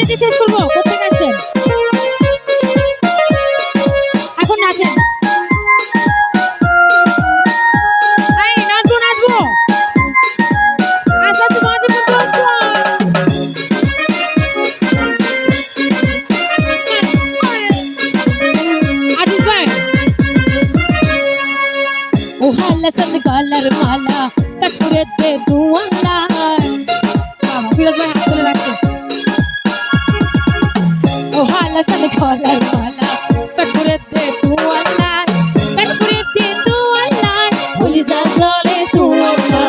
নিজে শেষ করব। কোথেকে আসছেন এখন নাচেন এই, নাচবো নাচবো। আস্তে আস্তে মাঝে মধ্যে আসো আজিজ ভাই। মালা কাকুরে দে দুয়ালা কাকুরে দে দুয়ালা পুলিশা জলে দুয়ালা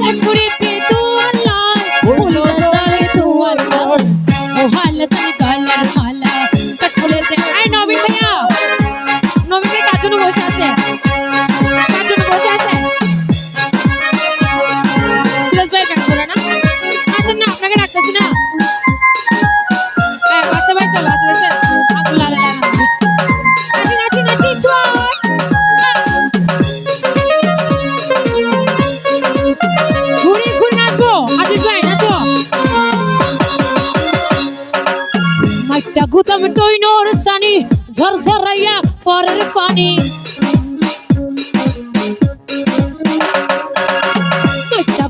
কাকুরে দে দুয়ালা পুলিশা জলে দুয়ালা ও হাল্লা সন্দ গলার মালা কাকুরে দে আই নবীন ভাইয়া। নবীন ভাই কার জন্য বসে আছে? গুতাম টইনোর সানি ঝরঝরাইয়া পরের পানি।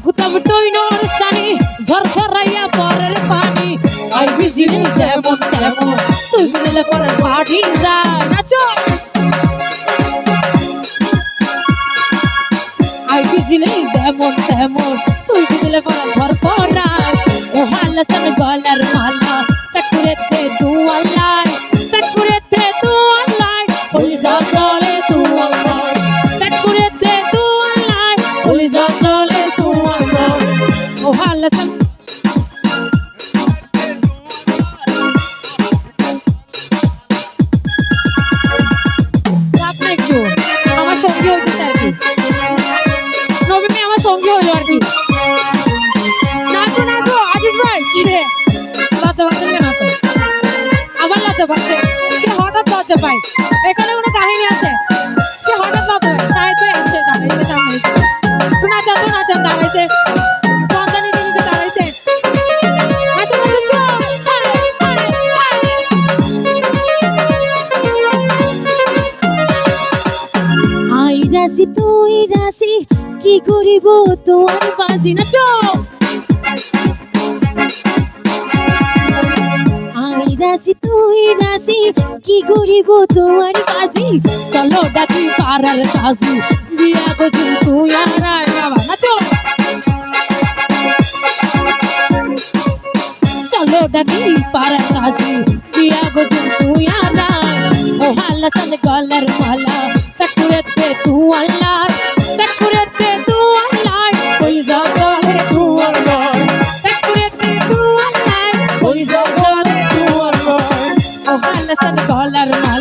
গুতাম টইনোর সানি ঝরঝরাইয়া পরের পানি। আই বিজিলি যেমন তেমন, তুই মিলে পরের পার্টি যায় যেমন তেমন তুই বিজলে পরের ঘর পড়ায় ও হালসন গলার মালা কাকুরেতে দুয়ালাই কাকুরেতে দুয়ালাই পুলিশা চলে লজ্জা পাচ্ছে সে হঠাৎ লজ্জা পায় এখানে কোনো কাহিনী আছে। সে হঠাৎ লজ্জা পায় সাহিত্য আসছে দাঁড়াইছে সামনে নাচান তো নাচান দাঁড়াইছে দাঁড়াইছে রাশি তুই রাশি কি করিব? তোর বাজি নাচো আই নাচি কি করিব তোমার কাজী চলো ডাকি পাড়ার সাজু বিয়া করছি তুই আর নাচো চলো ডাকি পাড়ার সাজু বিয়া করছি তুই আর ও হাল্লা সান গলার মালা কাটুয়েতে তুই আল্লাহ কাটু and call her.